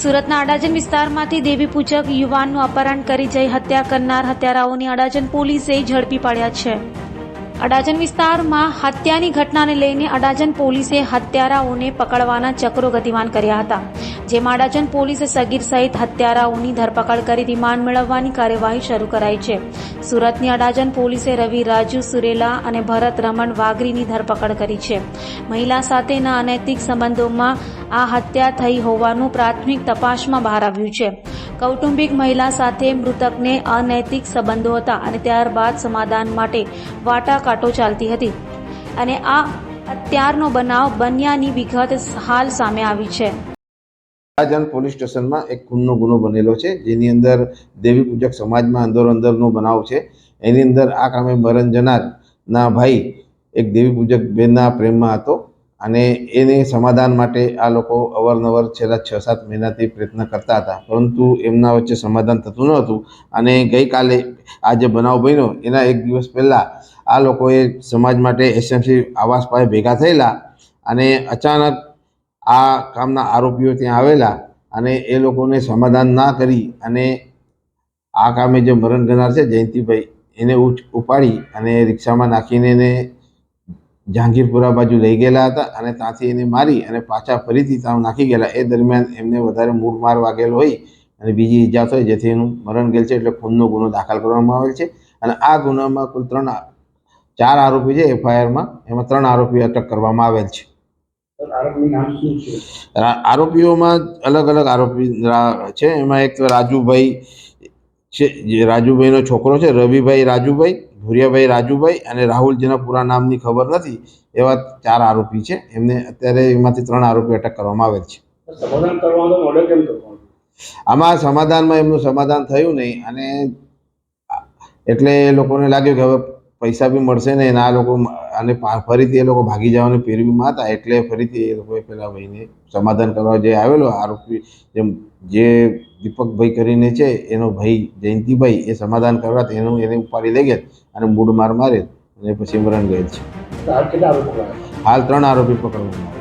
સુરતના અડાજણ વિસ્તારમાંથી દેવી પૂજક યુવાનનું અપહરણ કરી જઈ હત્યા કરનાર હત્યારાઓની અડાજણ પોલીસે ઝડપી પાડ્યા છે. અડાજણ વિસ્તારમાં હત્યાની ઘટનાને લઈને અડાજણ પોલીસે હત્યારાઓને પકડવાના ચક્રો ગતિમાન કર્યા હતા. જેમાં અડાજણ પોલીસે સગીર સહિત હત્યારાઓની ધરપકડ કરી રિમાન્ડ મેળવવાની કાર્યવાહી શરૂ કરાઈ છે. સુરતની અડાજણ પોલીસે રવિ રાજુ સુરેલા અને ભરત રમણ વાઘરીની ધરપકડ કરી છે. મહિલા સાથેના અનૈતિક સંબંધોમાં આ હત્યા થઈ હોવાનું પ્રાથમિક તપાસમાં બહાર આવ્યું છે. કૌટુંબિક મહિલા સાથે મૃતકને અનૈતિક સંબંધો હતા અને ત્યારબાદ સમાધાન માટે વાટાઘાટો ચાલતી હતી. અને આ અત્યારનો બનાવ બન્યાની વિગત હાલ સામે આવી છે. રાજન પોલીસ સ્ટેશનમાં એક ખૂનનો ગુનો બનેલો છે, જેની અંદર દેવી પૂજક સમાજમાં અંદરો અંદરનો બનાવ છે. એની અંદર આ કામે મરણ જનારના ભાઈ એક દેવી પૂજક બેનના પ્રેમમાં હતો અને એને સમાધાન માટે આ લોકો અવારનવાર છેલ્લા છ સાત મહિનાથી પ્રયત્ન કરતા હતા. પરંતુ એમના વચ્ચે સમાધાન થતું ન હતું અને ગઈકાલે આ જે બનાવ બન્યો, એના એક દિવસ પહેલાં આ લોકોએ સમાજ માટે એસએમસી આવાસ પાસે ભેગા થયેલા અને અચાનક આ કામના આરોપીઓ ત્યાં આવેલા અને એ લોકોને સમાધાન ના કરી અને આ કામે જે મરણ ગનાર છે જયંતિભાઈ, એને ઉપાડી અને રિક્ષામાં નાખીને એને જહાંગીરપુરા બાજુ લઈ ગયેલા હતા અને ત્યાંથી એને મારી અને પાછા ફરીથી ત્યાં નાખી ગયેલા. એ દરમિયાન એમને વધારે મૂળ માર વાગેલો હોય અને બીજી ઈજા થઈ જેથી એનું મરણ ગયેલ છે એટલે ખૂનનો ગુનો દાખલ કરવામાં આવેલ છે. અને આ ગુનામાં કુલ ત્રણ ચાર આરોપી છે એફઆઈઆરમાં, એમાં ત્રણ આરોપી અટક કરવામાં આવેલ છે. આરોપીઓમાં અલગ અલગ આરોપી છે. એમાં એક રાજુભાઈ છે જે રાજુભાઈનો છોકરો છે રવિભાઈ રાજુભાઈ ભૂરિયાભાઈ રાજુભાઈ અને રાહુલ જેના પૂરા નામની ખબર નથી એવા ચાર આરોપી છે. એમને અત્યારે એમાંથી ત્રણ આરોપી અટક કરવામાં આવેલ છે. સમાધાન કરવાનો ઓર્ડર કેમ કરવાનો? આમાં સમાધાનમાં એમનું સમાધાન થયું નહીં અને એટલે એ લોકોને લાગ્યું કે હવે પૈસા બી મળશે ને આ લોકો અને ફરીથી એ લોકો ભાગી જવાની પેરવીમાં હતા એટલે ફરીથી એ લોકોએ પેલા ભાઈને સમાધાન કરવા જે આવેલો આરોપી જેમ જે દીપકભાઈ કરીને છે એનો ભાઈ જયંતિભાઈ એ સમાધાન કરવા એનું એને ઉપાડી લઈ ગયા અને મૂડ માર મારે અને પછી મરણ ગયેલ છે. હાલ ત્રણ આરોપી પકડવામાં